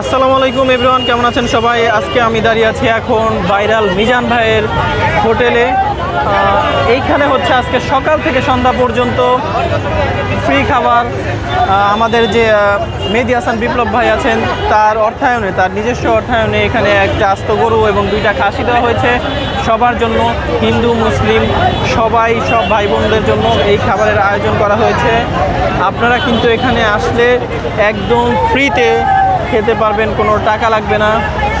আসসালামু আলাইকুম এভরিওয়ান, কেমন আছেন সবাই? আজকে আমি দাঁড়িয়ে আছি এখন ভাইরাল মিজান ভাইয়ের হোটেলে। এইখানে হচ্ছে আজকে সকাল থেকে সন্ধ্যা পর্যন্ত ফ্রি খাবার। আমাদের যে মেহেদি হাসান বিপ্লব ভাই আছেন, তার অর্থায়নে, তার নিজস্ব অর্থায়নে এখানে একটা আস্ত গরু এবং দুইটা খাসি দেওয়া হয়েছে সবার জন্য, হিন্দু, মুসলিম, সবাই, সব ভাই বোনদের জন্য এই খাবারের আয়োজন করা হয়েছে। আপনারা কিন্তু এখানে আসলে একদম ফ্রিতে খেতে পারবেন, কোনো টাকা লাগবে না।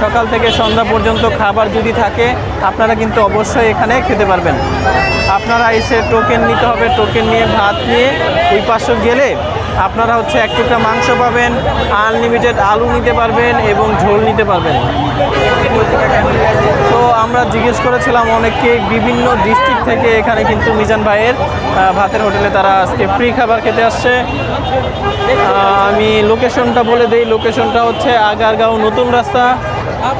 সকাল থেকে সন্ধ্যা পর্যন্ত খাবার যদি থাকে, আপনারা কিন্তু অবশ্যই এখানে খেতে পারবেন। আপনারা এসে টোকেন নিতে হবে টোকেন নিয়ে ভাত নিয়ে ওই পাশে গেলে আপনারা হচ্ছে এক টুকরা মাংস পাবেন আনলিমিটেড আলু নিতে পারবেন এবং ঝোল নিতে পারবেন। আমরা জিজ্ঞেস করেছিলাম অনেককে বিভিন্ন ডিস্ট্রিক্ট থেকে এখানে কিন্তু মিজান ভাইয়ের ভাতের হোটেলে তারা আজকে ফ্রি খাবার খেতে আসছে। আমি লোকেশনটা বলে দেই লোকেশনটা হচ্ছে আগারগাঁও নতুন রাস্তা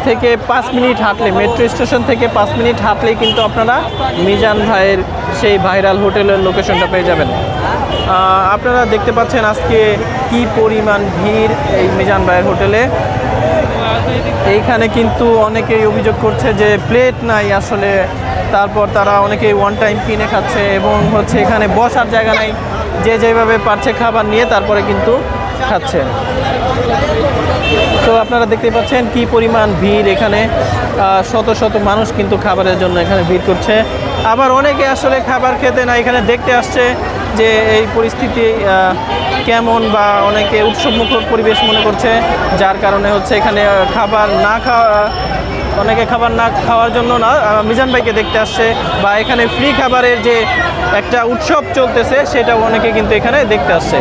থেকে পাঁচ মিনিট হাঁটলে মেট্রো স্টেশন থেকে পাঁচ মিনিট হাঁটলেই কিন্তু আপনারা মিজান ভাইয়ের সেই ভাইরাল হোটেলের লোকেশনটা পেয়ে যাবেন। আপনারা দেখতে পাচ্ছেন আজকে কি পরিমাণ ভিড় এই মিজান ভাইয়ের হোটেলে। এইখানে কিন্তু অনেকেই অভিযোগ করছে যে প্লেট নাই আসলে। তারপর তারা অনেকেই ওয়ান টাইম কিনে খাচ্ছে এবং হচ্ছে এখানে বসার জায়গা নাই। যে যেভাবে পারছে খাবার নিয়ে তারপরে কিন্তু খাচ্ছে। তো আপনারা দেখতে পাচ্ছেন কি পরিমাণ ভিড় এখানে। শত শত মানুষ কিন্তু খাবারের জন্য এখানে ভিড় করছে। আবার অনেকে আসলে খাবার খেতে না এখানে দেখতে আসছে। যে এই পরিস্থিতি কেমন বা অনেকে উৎসবমুখর পরিবেশ মনে করছে, যার কারণে হচ্ছে এখানে খাবার না খাওয়া, অনেকে খাবার না খাওয়ার জন্য না মিজান ভাইকে দেখতে আসছে বা এখানে ফ্রি খাবারের যে একটা উৎসব চলতেছে, সেটাও অনেকে কিন্তু এখানে দেখতে আসছে।